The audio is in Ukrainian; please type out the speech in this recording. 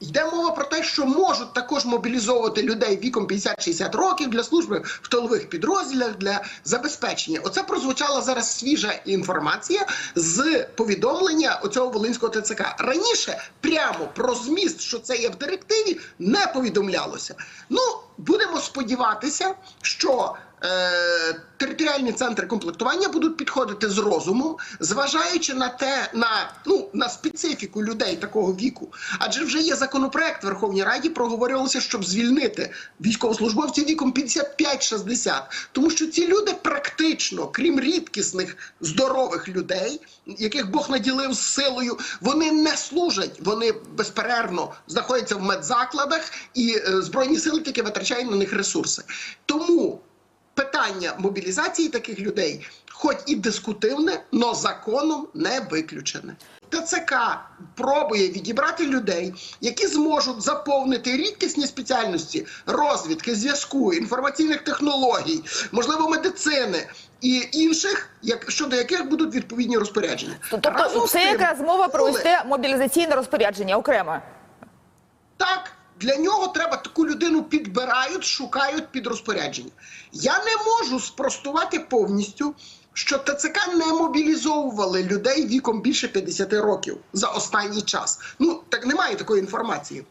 Йде мова про те, що можуть також мобілізовувати людей віком 50-60 років для служби в тилових підрозділах для забезпечення. Оце прозвучала зараз свіжа інформація з повідомлення оцього волинського ТЦК. Раніше прямо про зміст, що це є в директиві, не повідомлялося. Ну будемо сподіватися, що е, територіальні центри комплектування будуть підходити з розумом, зважаючи на те, на ну на специфіку людей такого віку. Адже вже є законопроект в Верховній Раді, проговорювалося, щоб звільнити військовослужбовців віком 55-60. Тому що ці люди практично, крім рідкісних здорових людей, яких Бог наділив силою, вони не служать, вони безперервно знаходяться в медзакладах, і е, збройні сили тільки витрачають на них ресурси. Тому питання мобілізації таких людей, хоч і дискутивне, но законом не виключене. ТЦК пробує відібрати людей, які зможуть заповнити рідкісні спеціальності розвідки, зв'язку, інформаційних технологій, можливо, медицини і інших, як щодо яких будуть відповідні розпорядження. Тобто Разом це тим, якраз мова про ось коли- те мобілізаційне розпорядження окремо. Для нього треба таку людину підбирають, шукають під розпорядження. Я не можу спростувати повністю, що ТЦК не мобілізовували людей віком більше 50 років за останній час. Ну так немає такої інформації.